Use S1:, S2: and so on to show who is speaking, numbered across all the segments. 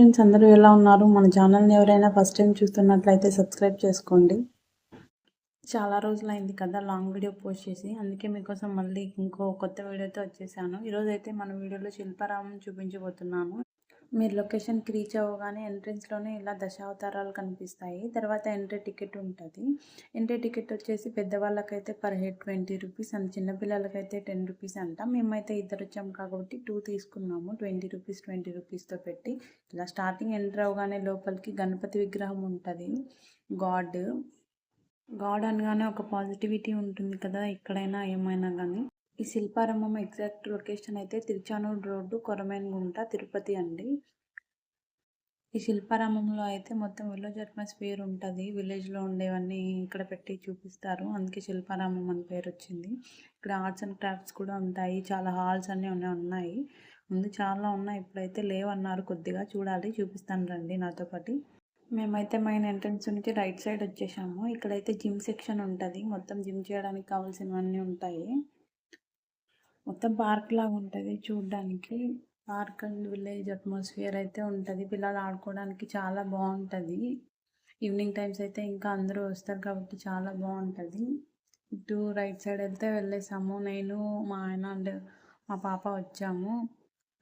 S1: Friends అందరూ ఎలా ఉన్నారు? మన ఛానల్ని ఎవరైనా ఫస్ట్ టైం చూస్తున్నట్లయితే సబ్స్క్రైబ్ చేసుకోండి. చాలా రోజులైంది కదా లాంగ్ వీడియో పోస్ట్ చేసి. అందుకే మీకోసం మళ్ళీ ఇంకో కొత్త వీడియోతో వచ్చేసాను. ఈరోజు మన వీడియోలో శిల్పారామం చూపించబోతున్నాను. మీరు లొకేషన్కి రీచ్ అవ్వగానే ఎంట్రెన్స్లోనే ఇలా దశావతారాలు కనిపిస్తాయి. తర్వాత ఎంట్రీ టికెట్ ఉంటుంది. ఎంట్రీ టికెట్ వచ్చేసి పెద్దవాళ్ళకైతే per head twenty rupees and చిన్నపిల్లలకైతే ten rupees అంట. మేమైతే ఇద్దరు వచ్చాం కాబట్టి టూ తీసుకున్నాము. ట్వంటీ రూపీస్ ట్వంటీ రూపీస్తో పెట్టి. ఇలా స్టార్టింగ్ ఎంటర్ అవగానే లోపలికి గణపతి విగ్రహం ఉంటుంది. గాడ్. గాడ్ అనగానే ఒక పాజిటివిటీ ఉంటుంది కదా ఎక్కడైనా ఏమైనా కానీ ఈ శిల్పారామం ఎగ్జాక్ట్ లొకేషన్ అయితే తిరుచానూరు రోడ్డు కొరమేనగుంట తిరుపతి అండి. ఈ శిల్పారామంలో అయితే మొత్తం విలేజ్ అట్మాస్ఫియర్ ఉంటుంది. విలేజ్లో ఉండేవన్నీ ఇక్కడ పెట్టి చూపిస్తారు. అందుకే శిల్పారామం అని పేరు వచ్చింది. ఇక్కడ ఆర్ట్స్ అండ్ క్రాఫ్ట్స్ కూడా ఉంటాయి. చాలా హాల్స్ అన్నీ ఉన్నాయి. ముందు చాలా ఉన్నాయి. ఇప్పుడైతే లేవన్నారు కొద్దిగా. చూడాలి. చూపిస్తాను రండి నాతో పాటు. మేమైతే మెయిన్ ఎంట్రన్స్ నుంచి రైట్ సైడ్ వచ్చేసాము. ఇక్కడైతే జిమ్ సెక్షన్ ఉంటుంది. మొత్తం జిమ్ చేయడానికి కావాల్సినవన్నీ ఉంటాయి. మొత్తం పార్క్ లాగా ఉంటుంది చూడడానికి. పార్క్ అండ్ విలేజ్ అట్మాస్ఫియర్ అయితే ఉంటుంది. పిల్లలు ఆడుకోవడానికి చాలా బాగుంటుంది. ఈవినింగ్ టైమ్స్ అయితే ఇంకా అందరూ వస్తారు కాబట్టి చాలా బాగుంటుంది. ఇటు రైట్ సైడ్ వెళ్తే వెళ్ళేసాము. నేను మా ఆయన అండ్ మా పాప వచ్చాము.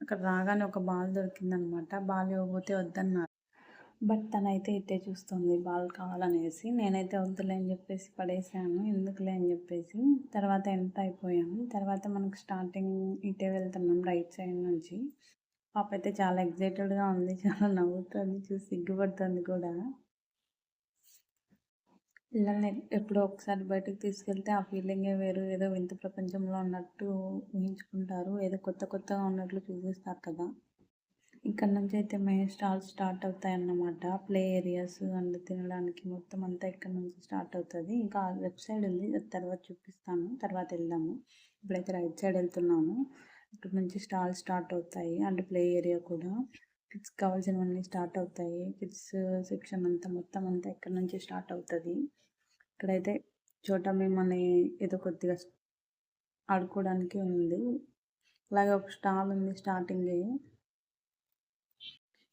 S1: అక్కడ రాగానే ఒక బాల్ దొరికిందనమాట. బాల్ ఇవ్వబోతే వద్దన్నారు. బట్ తనైతే ఇట్టే చూస్తుంది. బాల్ కావాలనేసి నేనైతే వద్దులే అని చెప్పేసి పడేసాను. ఎందుకులే అని చెప్పేసి తర్వాత ఎంత అయిపోయాము. తర్వాత మనకు స్టార్టింగ్ ఇటే వెళ్తున్నాం రైట్ సైడ్ నుంచి. పాప అయితే చాలా ఎగ్జైటెడ్గా ఉంది. చాలా నవ్వుతుంది. చూసి సిగ్గుపడుతుంది కూడా. పిల్లల్ని ఎప్పుడో ఒకసారి బయటకు తీసుకెళ్తే ఆ ఫీలింగే వేరు. ఏదో వింత ప్రపంచంలో ఉన్నట్టు ఊహించుకుంటారు. ఏదో కొత్త కొత్తగా ఉన్నట్లు చూపిస్తారు కదా. ఇక్కడ నుంచి అయితే మెయిన్ స్టాల్స్ స్టార్ట్ అవుతాయి అన్నమాట ప్లే ఏరియాస్ అండ్ తినడానికి మొత్తం అంతా ఇక్కడ నుంచి స్టార్ట్ అవుతుంది. ఇంకా లెఫ్ట్ సైడ్ ఉంది. తర్వాత చూపిస్తాను. తర్వాత వెళ్దాము. ఇప్పుడైతే రైట్ సైడ్ వెళ్తున్నాము. ఇక్కడ నుంచి స్టాల్స్ స్టార్ట్ అవుతాయి. అండ్ ప్లే ఏరియా కూడా. కిడ్స్ కావాల్సినవన్నీ స్టార్ట్ అవుతాయి. కిడ్స్ సెక్షన్ అంతా మొత్తం అంతా ఇక్కడ నుంచి స్టార్ట్ అవుతుంది. ఇక్కడైతే చోట మిమ్మల్ని ఏదో కొద్దిగా ఆడుకోవడానికి ఉంది. అలాగే ఒక స్టాల్ ఉంది స్టార్టింగ్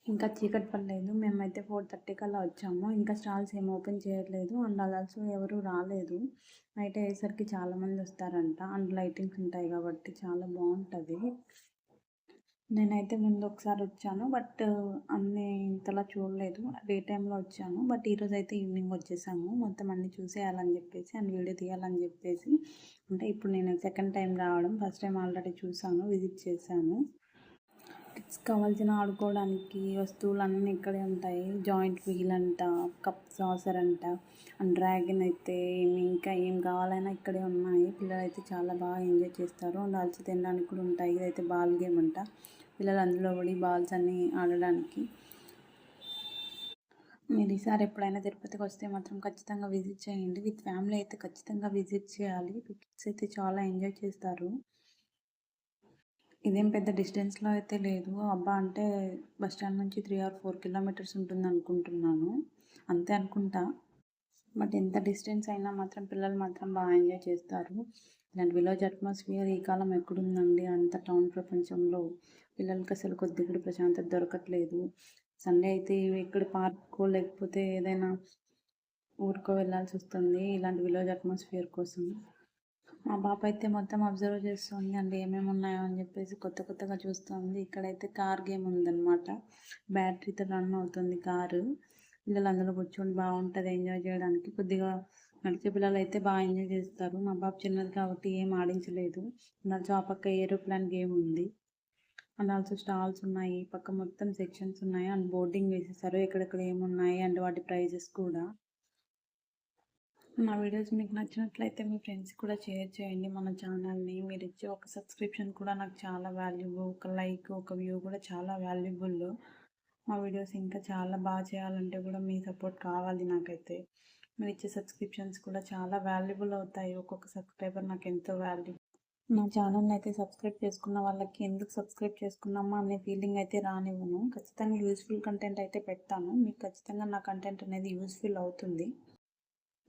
S1: ఇంకా చీకటి పడలేదు. మేమైతే ఫోర్ థర్టీ కల్లా వచ్చాము. ఇంకా స్టాల్స్ ఏం ఓపెన్ చేయట్లేదు. అండ్ అలాల్సో ఎవరు రాలేదు. నైట్ అయ్యేసరికి చాలామంది వస్తారంట. అండ్ లైటింగ్స్ ఉంటాయి కాబట్టి చాలా బాగుంటుంది. నేనైతే ముందు ఒకసారి వచ్చాను. బట్ అన్ని ఇంతలా చూడలేదు. డే టైంలో వచ్చాను. బట్ ఈరోజు అయితే ఈవినింగ్ వచ్చేసాము. మొత్తం అన్ని చూసేయాలని చెప్పేసి అండ్ వీడియో తీయాలని చెప్పేసి. అంటే ఇప్పుడు నేను సెకండ్ టైం రావడం ఫస్ట్ టైం ఆల్రెడీ చూసాను విజిట్ చేశాను. కిడ్స్ కావాల్సిన ఆడుకోవడానికి వస్తువులు అన్నీ ఇక్కడే ఉంటాయి. జాయింట్ వీల్ అంట కప్ సాసర్ అంట అండ్ డ్రాగన్ అయితే ఏమి ఇంకా ఏం కావాలైనా ఇక్కడే ఉన్నాయి. పిల్లలు అయితే చాలా బాగా ఎంజాయ్ చేస్తారు. అండ్ అలసి తినడానికి కూడా ఉంటాయి. ఇదైతే బాల్ గేమ్ అంట. పిల్లలు అందులో పడి బాల్స్ అన్నీ ఆడడానికి. మీరు ఈసారి ఎప్పుడైనా తిరుపతికి వస్తే మాత్రం ఖచ్చితంగా విజిట్ చేయండి. విత్ ఫ్యామిలీ అయితే ఖచ్చితంగా విజిట్ చేయాలి. కిడ్స్ అయితే చాలా ఎంజాయ్ చేస్తారు. ఇదేం పెద్ద డిస్టెన్స్లో అయితే లేదు. అబ్బా అంటే బస్ స్టాండ్ నుంచి త్రీ ఆర్ ఫోర్ కిలోమీటర్స్ ఉంటుంది అనుకుంటున్నాను. అంతే అనుకుంటా. బట్ ఎంత డిస్టెన్స్ అయినా మాత్రం పిల్లలు మాత్రం బాగా ఎంజాయ్ చేస్తారు. ఇలాంటి విలేజ్ అట్మాస్ఫియర్ ఈ కాలం ఎక్కడుందండి? అంత టౌన్ ప్రపంచంలో పిల్లలకి అసలు కొద్దిగా ప్రశాంతత దొరకట్లేదు. సండే అయితే ఇక్కడ పార్కో లేకపోతే ఏదైనా ఊరికో వెళ్ళాల్సి వస్తుంది. ఇలాంటి విలేజ్ అట్మాస్ఫియర్ కోసం. మా పాప అయితే మొత్తం అబ్జర్వ్ చేస్తుంది అంటే ఏమేమి ఉన్నాయో అని చెప్పేసి కొత్త కొత్తగా చూస్తుంది. ఇక్కడైతే కార్ గేమ్ ఉందన్నమాట. బ్యాటరీతో రన్ అవుతుంది కారు. పిల్లలు అందులో కూర్చొని బాగుంటుంది ఎంజాయ్ చేయడానికి. కొద్దిగా నడిచే పిల్లలు అయితే బాగా ఎంజాయ్ చేస్తారు. మా బాబు చిన్నది కాబట్టి ఏం ఆడించలేదు. నడిచి ఆ పక్క ఏరోప్లాన్ గేమ్ ఉంది. అండ్ ఆల్సో స్టాల్స్ ఉన్నాయి. పక్క మొత్తం సెక్షన్స్ ఉన్నాయి. అండ్ బోర్డింగ్ వేసేసారు. ఎక్కడెక్కడ ఏమున్నాయి అండ్ వాటి ప్రైజెస్ కూడా. నా వీడియోస్ మీకు నచ్చినట్లయితే మీ ఫ్రెండ్స్ కూడా షేర్ చేయండి. మన ఛానల్ని మీరు ఇచ్చే ఒక సబ్స్క్రిప్షన్ కూడా నాకు చాలా వాల్యుబుల్ ఒక లైక్ ఒక వ్యూ కూడా చాలా వాల్యుబుల్. మా వీడియోస్ ఇంకా చాలా బాగా చేయాలంటే కూడా మీ సపోర్ట్ కావాలి నాకైతే. మీరు ఇచ్చే సబ్స్క్రిప్షన్స్ కూడా చాలా వాల్యుబుల్ అవుతాయి. ఒక్కొక్క సబ్స్క్రైబర్ నాకు ఎంతో వాల్యూ. నా ఛానల్ని అయితే సబ్స్క్రైబ్ చేసుకున్న వాళ్ళకి ఎందుకు సబ్స్క్రైబ్ చేసుకున్నామా అనే ఫీలింగ్ అయితే రానివ్వను. ఖచ్చితంగా యూస్ఫుల్ కంటెంట్ అయితే పెడతాను. మీకు ఖచ్చితంగా నా కంటెంట్ అనేది యూస్ఫుల్ అవుతుంది.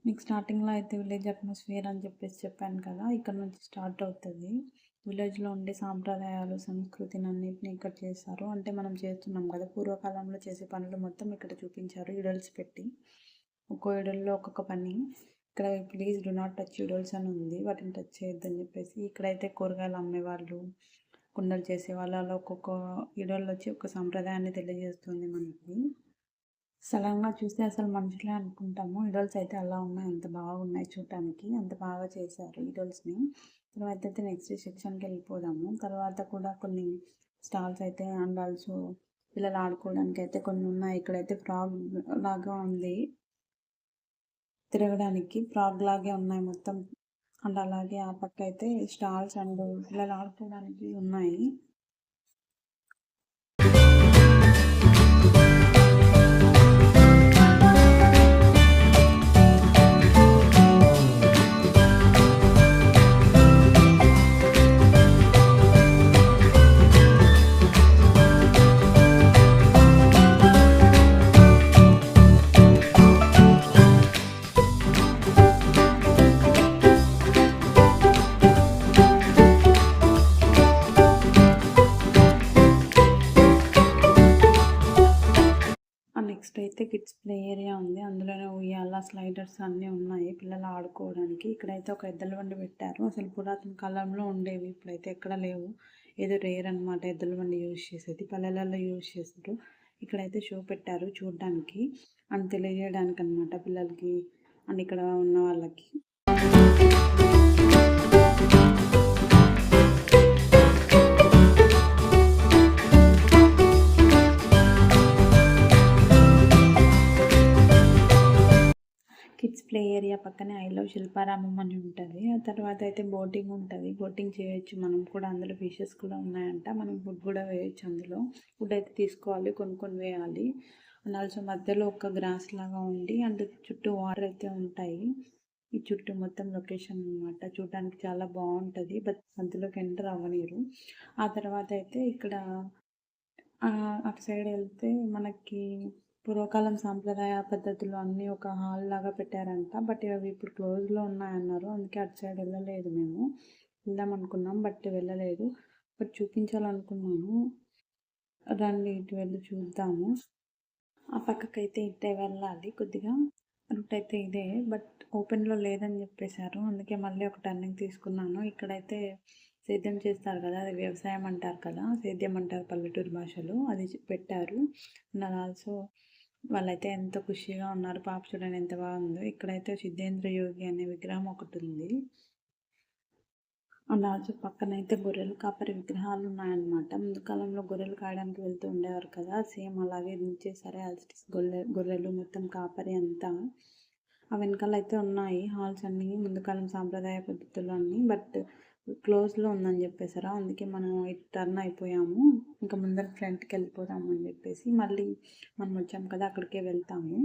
S1: మీకు స్టార్టింగ్లో అయితే విలేజ్ అట్మాస్ఫియర్ అని చెప్పేసి చెప్పాను కదా ఇక్కడ నుంచి స్టార్ట్ అవుతుంది. విలేజ్లో ఉండే సాంప్రదాయాలు సంస్కృతిని అన్నింటినీ ఇక్కడ చేస్తారు అంటే మనం చేస్తున్నాం కదా పూర్వకాలంలో చేసే పనులు మొత్తం ఇక్కడ చూపించారు ఇడల్స్ పెట్టి. ఒక్కో ఇడల్లో ఒక్కొక్క పని. ఇక్కడ please do not touch idols అని ఉంది వాటిని టచ్ చేయొద్దని చెప్పేసి. ఇక్కడైతే కూరగాయలు అమ్మేవాళ్ళు కుండలు చేసేవాళ్ళు అలా ఒక్కొక్క ఇడల్లో వచ్చి ఒక సాంప్రదాయాన్ని తెలియజేస్తుంది మనకి. సడన్గా చూస్తే అసలు మనుషులే అనుకుంటాము. ఇడల్స్ అయితే అలా ఉన్నాయి. అంత బాగున్నాయి చూడటానికి. అంత బాగా చేశారు ఇడల్స్ని. తర్వాత అయితే నెక్స్ట్ సెక్షన్కి వెళ్ళిపోదాము. తర్వాత కూడా కొన్ని స్టాల్స్ అయితే అండ్ ఆల్సో పిల్లలు ఆడుకోవడానికి అయితే కొన్ని ఉన్నాయి. ఇక్కడైతే ఫ్రాగ్ లాగా ఉంది. తిరగడానికి ఫ్రాగ్ లాగే ఉన్నాయి మొత్తం. అండ్ అలాగే ఆ పక్క అయితే స్టాల్స్ అండ్ పిల్లలు ఆడుకోవడానికి ఉన్నాయి. ఉయ్యాల స్లైడర్స్ అన్నీ ఉన్నాయి పిల్లలు ఆడుకోవడానికి. ఇక్కడైతే ఒక ఎద్దుల బండి పెట్టారు. అసలు పురాతన కాలంలో ఉండేవి ఇప్పుడైతే ఎక్కడ లేవు. ఏదో రేర్ అనమాట ఎద్దుల బండి యూజ్ చేసేది. పల్లెలలో యూజ్ చేస్తారు. ఇక్కడైతే షో పెట్టారు చూడడానికి అని తెలియజేయడానికి అనమాట పిల్లలకి అండ్ ఇక్కడ ఉన్న వాళ్ళకి. పక్కనే ఐలో శిల్పారామం అని ఉంటుంది. ఆ తర్వాత అయితే బోటింగ్ ఉంటుంది. బోటింగ్ చేయొచ్చు మనం కూడా. అందులో ఫిషెస్ కూడా ఉన్నాయంట. మనం ఫుడ్ కూడా వేయచ్చు అందులో. ఫుడ్ అయితే తీసుకోవాలి. కొనుక్కొని వేయాలి. అండ్ ఆల్సో మధ్యలో ఒక గ్రాస్ లాగా ఉండి అండ్ చుట్టూ వాటర్ అయితే ఉంటాయి. ఈ చుట్టూ మొత్తం లొకేషన్ అనమాట చూడడానికి చాలా బాగుంటుంది. బట్ మధ్యలోకి ఎంటర్ అవ్వనీరు ఆ తర్వాత అయితే ఇక్కడ అటు సైడ్ వెళ్తే మనకి పూర్వకాలం సాంప్రదాయ పద్ధతులు అన్నీ ఒక హాల్ లాగా పెట్టారంట. బట్ అవి ఇప్పుడు క్లోజ్లో ఉన్నాయన్నారు. అందుకే అటు సైడ్ వెళ్ళలేదు మేము. వెళ్దాం అనుకున్నాం బట్ వెళ్ళలేదు. బట్ చూపించాలనుకున్నాను. రండి ఇటు వెళ్ళి చూద్దాము. ఆ పక్కకైతే ఇట్టే వెళ్ళాలి. కొద్దిగా రూట్ అయితే ఇదే. బట్ ఓపెన్లో లేదని చెప్పేశారు. అందుకే మళ్ళీ ఒక టర్నింగ్ తీసుకున్నాను. ఇక్కడైతే సేద్యం చేస్తారు కదా అది వ్యవసాయం అంటారు కదా. సేద్యం అంటారు పల్లెటూరు భాషలో. అది పెట్టారు. అండ్ ఆల్సో వాళ్ళైతే ఎంతో ఖుషిగా ఉన్నారు. పాప చూడండి ఎంత బాగుందో ఇక్కడైతే సిద్ధేంద్ర యోగి అనే విగ్రహం ఒకటి ఉంది. అండ్ ఆల్సో పక్కన అయితే గొర్రెలు కాపరి విగ్రహాలు ఉన్నాయన్నమాట. ముందు కాలంలో గొర్రెలు కాయడానికి వెళ్తూ ఉండేవారు కదా. సేమ్ అలాగే దించేసారే అల్సిటిస్ గొర్రె గొర్రెలు మొత్తం కాపరి అంతా. ఆ వెనకాల అయితే ఉన్నాయి హాల్స్ అన్నీ. ముందు కాలం సాంప్రదాయ పద్ధతులు అన్నీ బట్ క్లోజ్లో ఉందని చెప్పేసారా? అందుకే మనం టర్న్ అయిపోయాము. ఇంకా ముందర ఫ్రంట్కి వెళ్ళిపోదాము అని చెప్పేసి మళ్ళీ మనం వచ్చాం కదా అక్కడికే వెళ్తాము.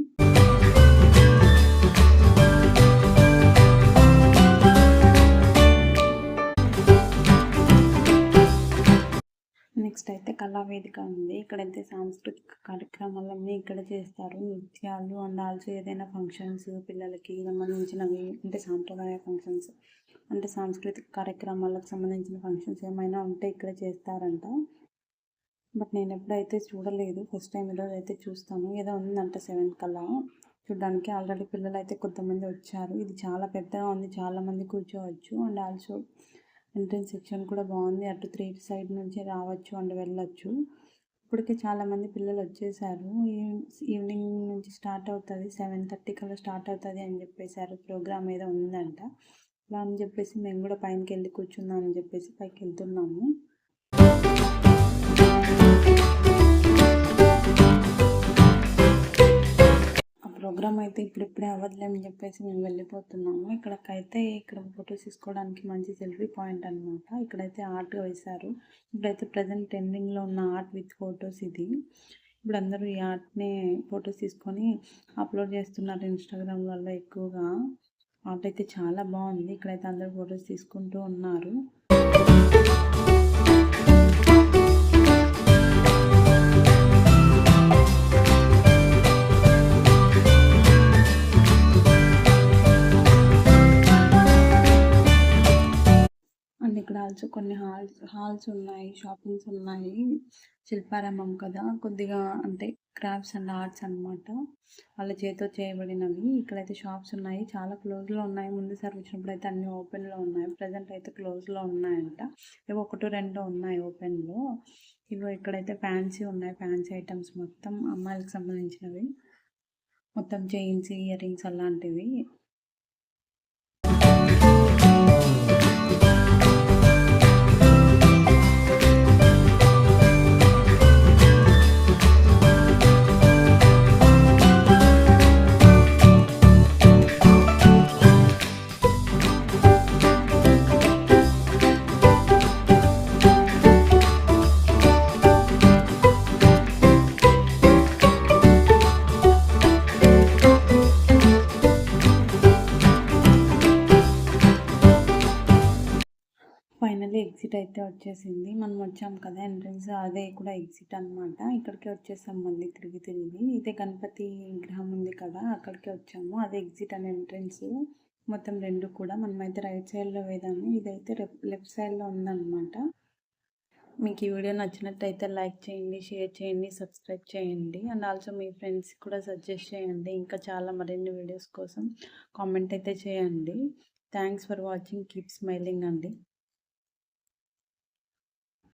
S1: నెక్స్ట్ అయితే కళావేదిక ఉంది. ఇక్కడైతే సాంస్కృతిక కార్యక్రమాలన్నీ ఇక్కడ చేస్తారు. నృత్యాలు అండ్ ఆల్సో ఏదైనా ఫంక్షన్స్ పిల్లలకి సంబంధించినవి అంటే సాంప్రదాయ ఫంక్షన్స్ అంటే సాంస్కృతిక కార్యక్రమాలకు సంబంధించిన ఫంక్షన్స్ ఏమైనా ఉంటే ఇక్కడ చేస్తారంట. బట్ నేను ఎప్పుడైతే చూడలేదు ఫస్ట్ టైం ఈరోజు అయితే చూస్తాను. ఏదో ఉందంట సెవెంత్ కల్లా చూడడానికి ఆల్రెడీ పిల్లలు అయితే కొంతమంది వచ్చారు. ఇది చాలా పెద్దగా ఉంది చాలామంది కూర్చోవచ్చు. అండ్ ఆల్సో ఎంట్రన్స్ సెక్షన్ కూడా బాగుంది. అటు త్రీ సైడ్ నుంచి రావచ్చు అండ్ వెళ్ళొచ్చు. ఇప్పటికే చాలామంది పిల్లలు వచ్చేసారు. ఈవినింగ్ నుంచి స్టార్ట్ అవుతుంది. సెవెన్ థర్టీ కల్లా స్టార్ట్ అవుతుంది అని చెప్పేశారు ప్రోగ్రామ్ ఏదో ఉందంట. అలా అని చెప్పేసి మేము కూడా పైనకి వెళ్ళి కూర్చుందాం అని చెప్పేసి పైకి వెళ్తున్నాము ఆ ప్రోగ్రామ్ అయితే ఇప్పుడిప్పుడే అవ్వదులేమని చెప్పేసి మేము వెళ్ళిపోతున్నాము. ఇక్కడికైతే ఇక్కడ ఫొటోస్ తీసుకోవడానికి మంచి సెల్ఫీ పాయింట్ అనమాట ఇక్కడైతే ఆర్ట్ వేశారు. ఇప్పుడైతే ప్రజెంట్ ట్రెండింగ్లో ఉన్న ఆర్ట్ విత్ ఫొటోస్ ఇది. ఇప్పుడు అందరూ ఈ ఆర్ట్ని ఫొటోస్ తీసుకొని అప్లోడ్ చేస్తున్నారు ఇన్స్టాగ్రామ్లలో ఎక్కువగా. ఆర్ట్ అయితే చాలా బాగుంది. ఇక్కడైతే అందరూ ఫొటోస్ తీసుకుంటూ ఉన్నారు. అండ్ ఇక్కడ ఆల్సో కొన్ని హాల్స్ హాల్స్ ఉన్నాయి షాపింగ్స్ ఉన్నాయి. శిల్పారామం కదా. కొద్దిగా అంటే క్రాఫ్ట్స్ అండ్ ఆర్ట్స్ అన్నమాట. వాళ్ళ చేతితో చేయబడినవి. ఇక్కడైతే షాప్స్ ఉన్నాయి. చాలా క్లోజ్లో ఉన్నాయి. ముందు సారి వచ్చినప్పుడు అయితే అన్ని ఓపెన్లో ఉన్నాయి. ప్రజెంట్ అయితే క్లోజ్లో ఉన్నాయంట. ఇవి ఒకటి రెండు ఉన్నాయి ఓపెన్లో ఇవి ఇక్కడైతే ఫ్యాన్సీ ఉన్నాయి. ఫ్యాన్సీ ఐటమ్స్ మొత్తం అమ్మాయిలకు సంబంధించినవి. మొత్తం చైన్స్ ఇయర్ రింగ్స్ అలాంటివి. అయితే వచ్చేసింది. మనం వచ్చాం కదా ఎంట్రన్స్ అదే కూడా ఎగ్జిట్ అనమాట ఇక్కడికి వచ్చేసాం మళ్ళీ తిరిగి తిరిగి. ఇదే గణపతి విగ్రహం ఉంది కదా అక్కడికి వచ్చాము. అదే ఎగ్జిట్ అండ్ ఎంట్రన్స్ మొత్తం రెండు కూడా. మనమైతే రైట్ సైడ్లో వేదాము ఇదైతే లెఫ్ట్ సైడ్లో ఉందన్నమాట. మీకు ఈ వీడియో నచ్చినట్టయితే లైక్ చేయండి షేర్ చేయండి సబ్స్క్రైబ్ చేయండి. అండ్ ఆల్సో మీ ఫ్రెండ్స్ కూడా సజెస్ట్ చేయండి. ఇంకా చాలా మరిన్ని వీడియోస్ కోసం కామెంట్ అయితే చేయండి. Thanks for watching keep smiling అండి.